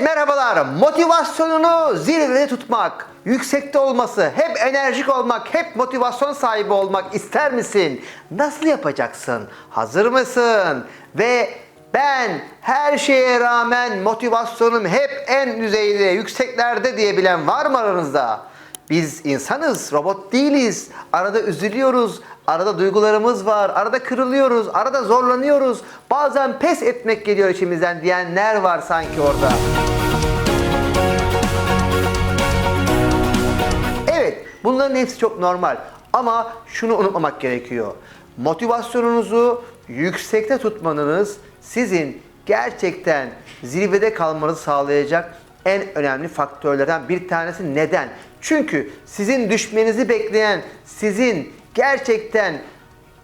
merhabalar. Motivasyonunu zirvede tutmak, yüksekte olması, hep enerjik olmak, hep motivasyon sahibi olmak ister misin? Nasıl yapacaksın? Hazır mısın? Ve ben her şeye rağmen motivasyonum hep en düzeyde, yükseklerde diyebilen var mı aranızda? Biz insanız, robot değiliz. Arada üzülüyoruz, arada duygularımız var, arada kırılıyoruz, arada zorlanıyoruz. Bazen pes etmek geliyor içimizden diyenler var sanki orada. Evet, bunların hepsi çok normal. Ama şunu unutmamak gerekiyor. Motivasyonunuzu yüksekte tutmanız sizin gerçekten zirvede kalmanızı sağlayacak en önemli faktörlerden bir tanesi. Neden? Çünkü sizin düşmenizi bekleyen, sizin gerçekten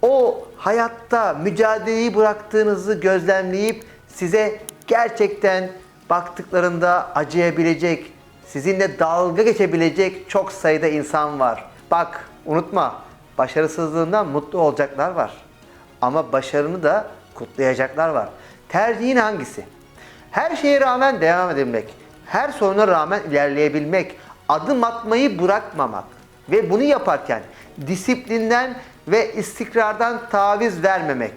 o hayatta mücadeleyi bıraktığınızı gözlemleyip size gerçekten baktıklarında acıyabilecek, sizinle dalga geçebilecek çok sayıda insan var. Bak unutma başarısızlığından mutlu olacaklar var. Ama başarını da kutlayacaklar var. Tercihin hangisi? Her şeye rağmen devam edebilmek, her soruna rağmen ilerleyebilmek, adım atmayı bırakmamak ve bunu yaparken disiplinden ve istikrardan taviz vermemek,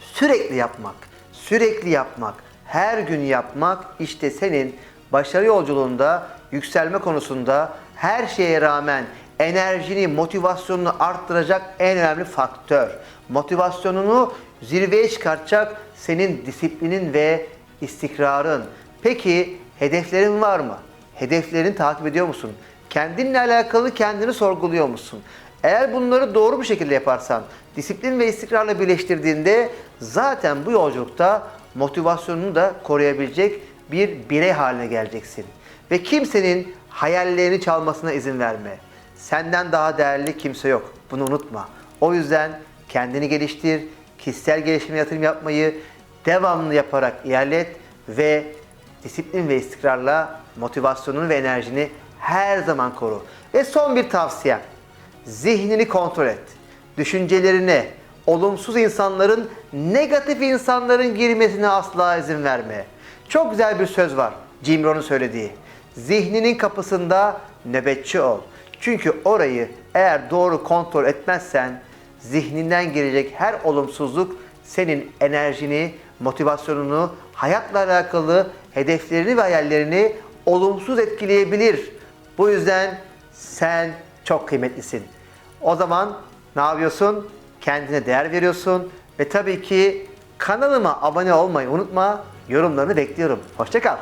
sürekli yapmak, sürekli yapmak, her gün yapmak işte senin başarı yolculuğunda, yükselme konusunda her şeye rağmen enerjini, motivasyonunu arttıracak en önemli faktör. Motivasyonunu zirveye çıkartacak senin disiplinin ve istikrarın. Peki hedeflerin var mı? Hedeflerini takip ediyor musun? Kendinle alakalı kendini sorguluyor musun? Eğer bunları doğru bir şekilde yaparsan, disiplin ve istikrarla birleştirdiğinde zaten bu yolculukta motivasyonunu da koruyabilecek bir birey haline geleceksin. Ve kimsenin hayallerini çalmasına izin verme. Senden daha değerli kimse yok. Bunu unutma. O yüzden kendini geliştir, kişisel gelişime yatırım yapmayı devamlı yaparak ilerlet ve disiplin ve istikrarla motivasyonunu ve enerjini her zaman koru. Ve son bir tavsiyem. Zihnini kontrol et. Düşüncelerine, olumsuz insanların, negatif insanların girmesine asla izin verme. Çok güzel bir söz var Jim Rohn'un söylediği. Zihninin kapısında nöbetçi ol. Çünkü orayı eğer doğru kontrol etmezsen zihninden gelecek her olumsuzluk senin enerjini, motivasyonunu, hayatla alakalı hedeflerini ve hayallerini olumsuz etkileyebilir. Bu yüzden sen çok kıymetlisin. O zaman ne yapıyorsun? Kendine değer veriyorsun ve tabii ki kanalıma abone olmayı unutma. Yorumlarını bekliyorum. Hoşçakal.